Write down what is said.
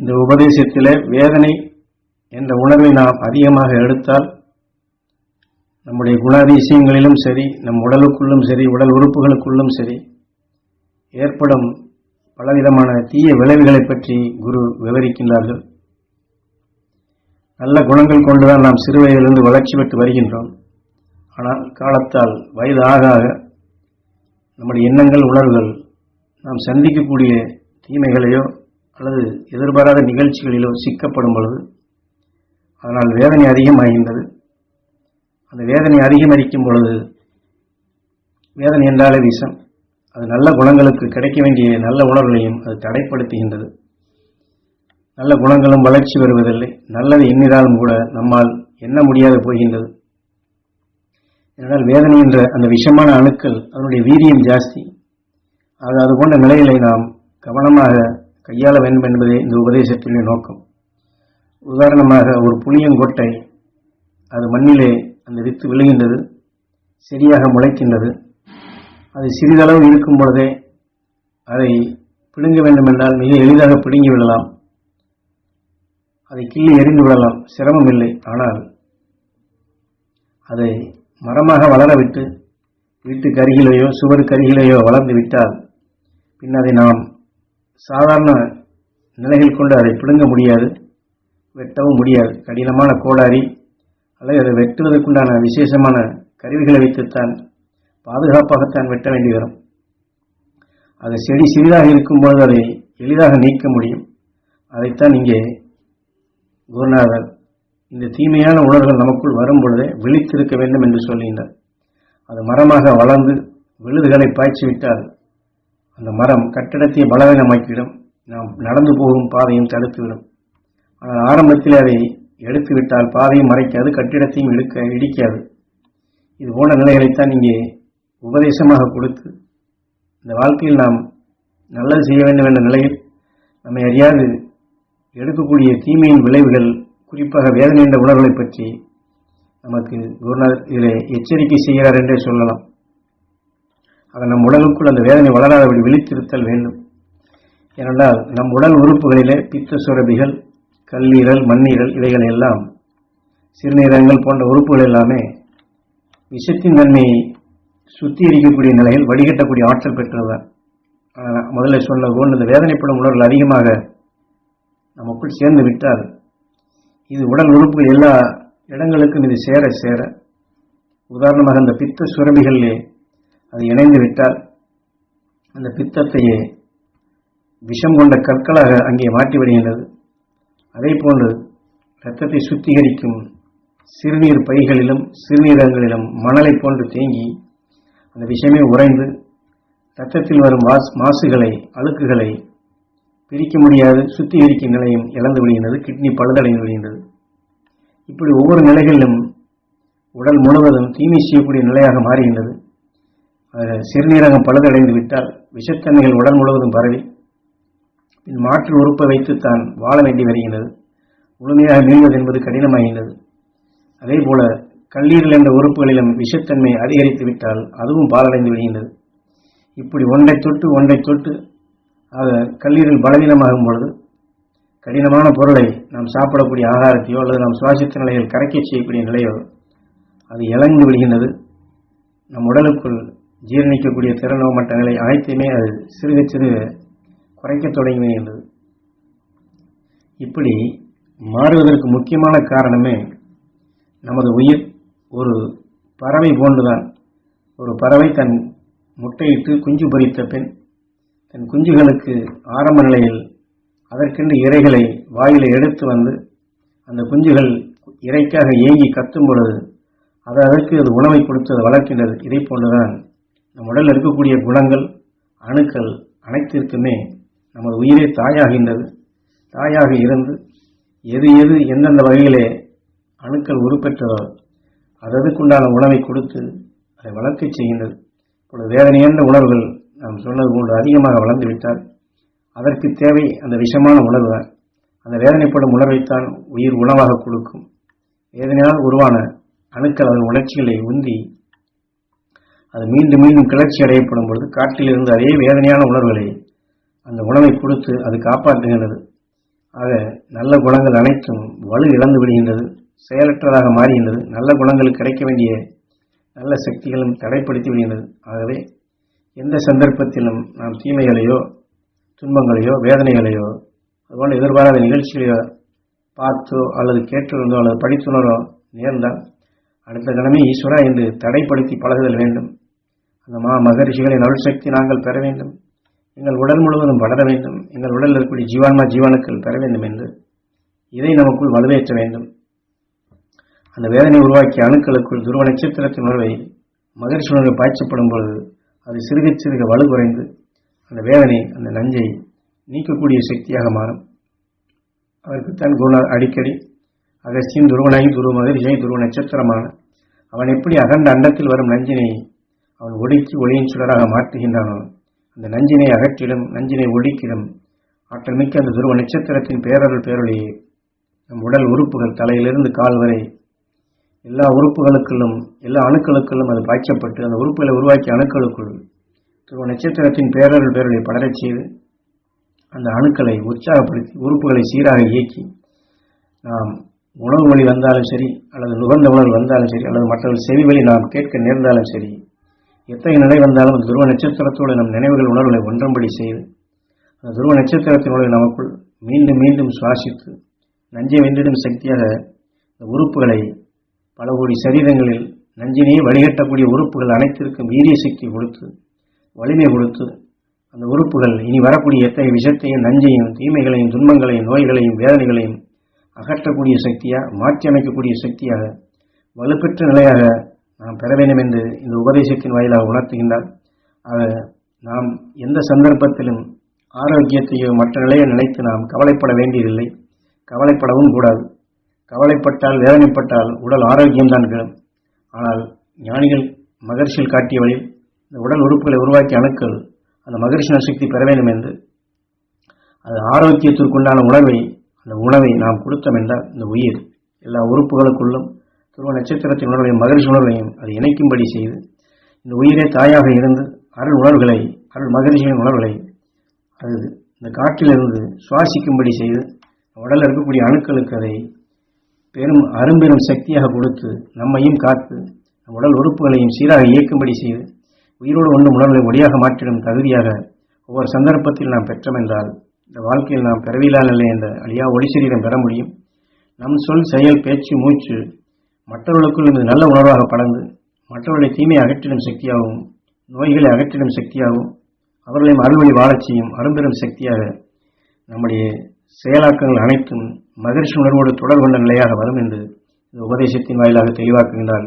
இந்த உபதேசத்தில் வேதனை என்ற உணர்வை நாம் அதிகமாக எடுத்தால் நம்முடைய குணாதிசயங்களிலும் சரி நம் உடலுக்குள்ளும் சரி உடல் உறுப்புகளுக்குள்ளும் சரி ஏற்படும் பலவிதமான தீய விளைவுகளை பற்றி குரு விவரிக்கின்றார்கள். நல்ல குணங்கள் கொண்டுதான் நாம் சிறு வயதிலிருந்து வளர்ச்சி பெற்று வருகின்றோம். ஆனால் காலத்தால் வயது ஆக ஆக நம்முடைய எண்ணங்கள் உணர்வுகள் நாம் சந்திக்கக்கூடிய தீமைகளையோ அல்லது எதிர்பாராத நிகழ்ச்சிகளிலோ சிக்கப்படும் பொழுது அதனால் வேதனை அதிகமாகின்றது. அந்த வேதனை அதிகமரிக்கும் பொழுது வேதனை என்றாலே விஷம். அது நல்ல குணங்களுக்கு கிடைக்க வேண்டிய நல்ல உணர்வுகளையும் அது தடைப்படுத்துகின்றது. நல்ல குணங்களும் வளர்ச்சி வருவதில்லை நல்லது எண்ணினாலும் கூட நம்மால் எண்ண முடியாது போகின்றது. ஏனென்றால் வேதனை என்ற அந்த விஷமான அணுக்கள் அதனுடைய வீரியம் ஜாஸ்தி. அது அது போன்ற நிலைகளை நாம் கவனமாக கையாள வேண்டும் என்பதே இந்த உபதேசத்தினுடைய நோக்கம். உதாரணமாக ஒரு புளியங்கொட்டை அது மண்ணிலே அந்த வித்து விழுகின்றது சரியாக முளைக்கின்றது. அது சிறிதளவு இருக்கும் பொழுதே அதை பிடுங்க வேண்டுமென்றால் மிக எளிதாக பிடுங்கி விடலாம். அதை கிள்ளி எறிந்து விடலாம். சிரமம் இல்லை. ஆனால் அதை மரமாக வளர விட்டு வீட்டுக்கு அருகிலேயோ சுவருக்கு அருகிலேயோ வளர்ந்து விட்டால் பின் அதை நாம் சாதாரண நிலைகள் கொண்டு அதை பிடுங்க முடியாது வெட்டவும் முடியாது. கடினமான கோடாரி அல்லது அதை வெட்டுவதற்குண்டான விசேஷமான கருவிகளை வைத்துத்தான் பாதுகாப்பாகத்தான் வெட்ட வேண்டி வரும். அது செடி சிறிதாக இருக்கும்போது அதை எளிதாக நீக்க முடியும். அதைத்தான் இங்கே குருநாதர் இந்த தீமையான உணர்வுகள் நமக்குள் வரும் பொழுதே விழித்திருக்க வேண்டும் என்று சொல்லுகின்றார் அது மரமாக வளர்ந்து விழுதுகளை பாய்ச்சிவிட்டால் அந்த மரம் கட்டிடத்தை பலவீனமாக்கிவிடும். நாம் நடந்து போகும் பாதையும் தடுத்துவிடும். ஆனால் ஆரம்பத்தில் அதை எடுத்துவிட்டால் பாதையும் மறைக்காது கட்டிடத்தையும் எடுக்க இடிக்காது. இது போன்ற நிலைகளைத்தான் இங்கே உபதேசமாக கொடுத்து இந்த வாழ்க்கையில் நாம் நல்லது செய்ய வேண்டும் என்ற நிலையில் நம்மை அறியாது. எடுக்கக்கூடிய தீமையின் விளைவுகள் குறிப்பாக வேதனை என்ற உணர்வுகளை பற்றி நமக்கு குருநாதர் இதில் எச்சரிக்கை செய்கிறார் என்றே சொல்லலாம். ஆக நம் உடலுக்குள் அந்த வேதனை வளராதபடி விழித்திருத்தல் வேண்டும். ஏனென்றால் நம் உடல் உறுப்புகளிலே பித்த சுரபிகள் கல்லீரல் மண்ணீரல் இவைகள் எல்லாம் சிறுநீரகங்கள் போன்ற உறுப்புகள் எல்லாமே விஷத்தின் தன்மையை சுத்திகரிக்கக்கூடிய நிலையில் வடிகட்டக்கூடிய ஆற்றல் பெற்றதுதான் ஆனால் முதல்ல சொன்ன போல் இந்த வேதனைப்படும் உணர்வுகள் அதிகமாக நமக்குள் சேர்ந்து விட்டால் இது உடல் உறுப்புகள் எல்லா இடங்களுக்கும் இது சேர சேர. உதாரணமாக அந்த பித்த சுரபிகளிலே அது இணைந்து விட்டால் அந்த பித்தத்தையே விஷம் கொண்ட கற்களாக அங்கே மாற்றி விடுகின்றது. அதே போன்று இரத்தத்தை சுத்திகரிக்கும் சிறுநீர் பைகளிலும் சிறுநீரகங்களிலும் மணலை போன்று தேங்கி அந்த விஷமே உறைந்து இரத்தத்தில் வரும் வாஸ் மாசுகளை அழுக்குகளை பிரிக்க முடியாது சுத்திகரிக்கும் நிலையும் இழந்து விடுகின்றது கிட்னி பழுதடைந்து விடுகின்றது. இப்படி ஒவ்வொரு நிலைகளிலும் உடல் முழுவதும் தீமை செய்யக்கூடிய நிலையாக மாறுகின்றது. சிறுநீரகம் பழுதடைந்து விட்டால் விஷத்தன்மைகள் உடல் முழுவதும் பரவி பின் மாற்று உறுப்பை வைத்து தான் வாழ வேண்டி வருகின்றது முழுமையாக மீள்வது என்பது கடினமாகின்றது அதே போல கல்லீரல் என்ற உறுப்புகளிலும் விஷத்தன்மை அதிகரித்து விட்டால் அதுவும் பாலடைந்து விடுகின்றது. இப்படி ஒன்றை தொட்டு ஒன்றை தொட்டு ஆக கல்லீரல் பலவீனமாகும் பொழுது கடினமான பொருளை நாம் சாப்பிடக்கூடிய ஆகாரத்தையோ அல்லது நாம் சுவாசித்த நிலையில் கரைக்கச் செய்யக்கூடிய நிலையோ அது இழந்து விடுகின்றது. நம் உடலுக்குள் ஜீரணிக்கக்கூடிய திறனோ மற்ற நிலை அனைத்தையுமே அது சிறுக சிறுக குறைக்க தொடங்கி விடுகின்றது இப்படி மாறுவதற்கு முக்கியமான காரணமே நமது உயிர் ஒரு பறவை போன்றுதான். ஒரு பறவை தன் முட்டையிட்டு குஞ்சு பொரித்த பின் தன் குஞ்சுகளுக்கு ஆரம்ப நிலையில் அதற்கென்று இறைகளை வாயில எடுத்து வந்து அந்த குஞ்சுகள் இறைக்காக ஏங்கி கத்தும் பொழுது அது அதற்கு அது உணவை கொடுத்து அது வளர்க்கின்றது. இதை போன்றுதான் நம் உடலில் இருக்கக்கூடிய குணங்கள் அணுக்கள் அனைத்திற்குமே நமது உயிரே தாயாகின்றது. தாயாக இருந்து எது எது எந்தெந்த வகையிலே அணுக்கள் உருப்பெற்றதோ அதற்குண்டான உணவை கொடுத்து அதை வளர்க்கச் செய்கின்றது. இப்பொழுது வேதனையான உணர்வுகள் நாம் சொன்னது போன்று அதிகமாக வளர்ந்துவிட்டால் அதற்கு தேவை அந்த விஷமான உணவு தான் அந்த வேதனைப்படும் உணர்வைத்தான் உயிர் உணவாக கொடுக்கும். வேதனையால் உருவான அணுக்கள் அதன் உணர்ச்சிகளை உந்தி அது மீண்டும் மீண்டும் கிளர்ச்சி அடையப்படும் பொழுது காற்றிலிருந்து அதே வேதனையான உணர்வுகளை அந்த உணவை கொடுத்து அது காப்பாற்றுகின்றது. ஆக நல்ல குணங்கள் அனைத்தும் வலு இழந்து விடுகின்றது செயலற்றதாக மாறுகின்றது நல்ல குணங்களுக்கு கிடைக்க வேண்டிய நல்ல சக்திகளும் தடைப்படுத்தி விடுகின்றது. ஆகவே எந்த சந்தர்ப்பத்திலும் நாம் தீமைகளையோ துன்பங்களையோ வேதனைகளையோ அதுபோல் எதிர்பாராத நிகழ்ச்சிகளையோ பார்த்தோ அல்லது கேட்டிருந்தோ அல்லது படித்துணரோ நேர்ந்தால் அடுத்த கணமே ஈஸ்வரா என்று தடைப்படுத்தி பழகுதல் வேண்டும். அந்த மா மகரிஷிகளின் அருள் சக்தி நாங்கள் பெற வேண்டும். எங்கள் உடல் முழுவதும் வளர வேண்டும். எங்கள் உடலில் இருக்கக்கூடிய ஜீவான்மா ஜீவனுக்கள் பெற வேண்டும் என்று இதை நமக்குள் வலுவேற்ற வேண்டும். அந்த வேதனை உருவாக்கிய அணுக்களுக்குள் துருவ நட்சத்திரத்தின் உணர்வை மகரிஷி உணர்வு பாய்ச்சப்படும் பொழுது அது சிறுக சிறுக வலு குறைந்து அந்த வேதனை அந்த நஞ்சை நீக்கக்கூடிய சக்தியாக மாறும். அதற்குத்தான் குருநாத் அடிக்கடி அகஸ்தியன் துருவனாகி துருவ மகரிஷை துருவ நட்சத்திரமான அவன் எப்படி அகண்ட அண்டத்தில் வரும் நஞ்சினை அவன் ஒடுக்கி ஒளியின் சுடராக மாற்றுகின்றானோ? அந்த நஞ்சினை அகற்றிடும் நஞ்சினை ஒடுக்கிடும். ஆற்றல் மிக்க அந்த துருவ நட்சத்திரத்தின் பேரருள் பேரொழியை. நம் உடல் உறுப்புகள் தலையிலிருந்து கால் வரை. எல்லா உறுப்புகளுக்குள்ளும் எல்லா அணுக்களுக்குள்ளும் அது பாய்ச்சப்பட்டு அந்த உறுப்புகளை உருவாக்கிய அணுக்களுக்குள் துருவ நட்சத்திரத்தின் பேரருள் பேரொழியை படரச் செய்து அந்த அணுக்களை உற்சாகப்படுத்தி உறுப்புகளை சீராக இயக்கி நாம் உணவு வழி வந்தாலும் சரி அல்லது நுகர்ந்த உணவு வந்தாலும் சரி அல்லது மற்றவர்கள் செவி வழி நாம் கேட்க நேர்ந்தாலும் சரி எத்தகைய நிலை வந்தாலும் துருவ நட்சத்திரத்தோடு நம் நினைவுகள் உணர்வுகளை ஒன்றம்படி செய்து அந்த துருவ நட்சத்திரத்தினுடைய நமக்குள் மீண்டும் மீண்டும் சுவாசித்து நஞ்சை வென்றிடும் சக்தியாக இந்த உறுப்புகளை பல கோடி சரீரங்களில் நஞ்சினையே வழிகட்டக்கூடிய உறுப்புகள் அனைத்திற்கும் வீரிய சக்தி கொடுத்து வலிமை கொடுத்து அந்த உறுப்புகள் இனி வரக்கூடிய எத்தகைய விஷத்தையும் நஞ்சையும் தீமைகளையும் துன்பங்களையும் நோய்களையும் வேதனைகளையும் அகற்றக்கூடிய சக்தியாக மாற்றி அமைக்கக்கூடிய சக்தியாக வலுப்பெற்ற நிலையாக நாம் பெற வேண்டும் என்று இந்த உபதேசத்தின் வாயிலாக உணர்த்துகின்றார். ஆக நாம் எந்த சந்தர்ப்பத்திலும் ஆரோக்கியத்தையோ மற்ற நிலையை நினைத்து நாம் கவலைப்பட வேண்டியதில்லை. கவலைப்படவும் கூடாது. கவலைப்பட்டால் வேதனைப்பட்டால் உடல் ஆரோக்கியம்தான் கிடும். ஆனால் ஞானிகள் மகர்ஷியில் காட்டிய வழியில் இந்த உடல் உறுப்புகளை உருவாக்கிய அணுக்கள் அந்த மகரிஷன சக்தி பெற வேண்டும் என்று. அது ஆரோக்கியத்திற்குண்டான உணவை அந்த உணவை நாம் கொடுத்தோம் என்றால் இந்த உயிர் எல்லா உறுப்புகளுக்குள்ளும் துருவ நட்சத்திரத்தின் உணர்வையும் மகரிஷி உணர்வையும் அதை இணைக்கும்படி செய்து இந்த உயிரே தாயாக இருந்து அருள் உணர்வுகளை அருள் மகரிஷியின் உணர்வுகளை அது இந்த காற்றிலிருந்து சுவாசிக்கும்படி செய்து உடலில் இருக்கக்கூடிய அணுக்களுக்கு அதை பெரும் அரும்பெரும் சக்தியாக கொடுத்து நம்மையும் காத்து நம் உடல் உறுப்புகளையும் சீராக இயக்கும்படி செய்து உயிரோடு ஒன்று உணர்வுகளை ஒளியாக மாற்றிடும் தகுதியாக ஒவ்வொரு சந்தர்ப்பத்தில் நாம் பெற்றோம் என்றால் இந்த வாழ்க்கையில் நாம் பிறவியிலான நிலை என்ற அழியா ஒளி சரீரம் பெற முடியும். நம் சொல் செயல் பேச்சு மூச்சு மற்றவர்களுக்குள் இது நல்ல உணர்வாக படர்ந்து மற்றவர்களை தீமையை அகற்றிடும் சக்தியாகவும் நோய்களை அகற்றிடும் சக்தியாகவும் அவர்களையும் அருள்வழி வாழச் செய்யும் அரும்பெரும் சக்தியாக நம்முடைய செயலாக்கங்கள் அனைத்தும் மகிழ்ச்சி உணர்வோடு தொடர் கொண்ட நிலையாக வரும் என்று இந்த உபதேசத்தின் வாயிலாக தெளிவாக்குகின்றார்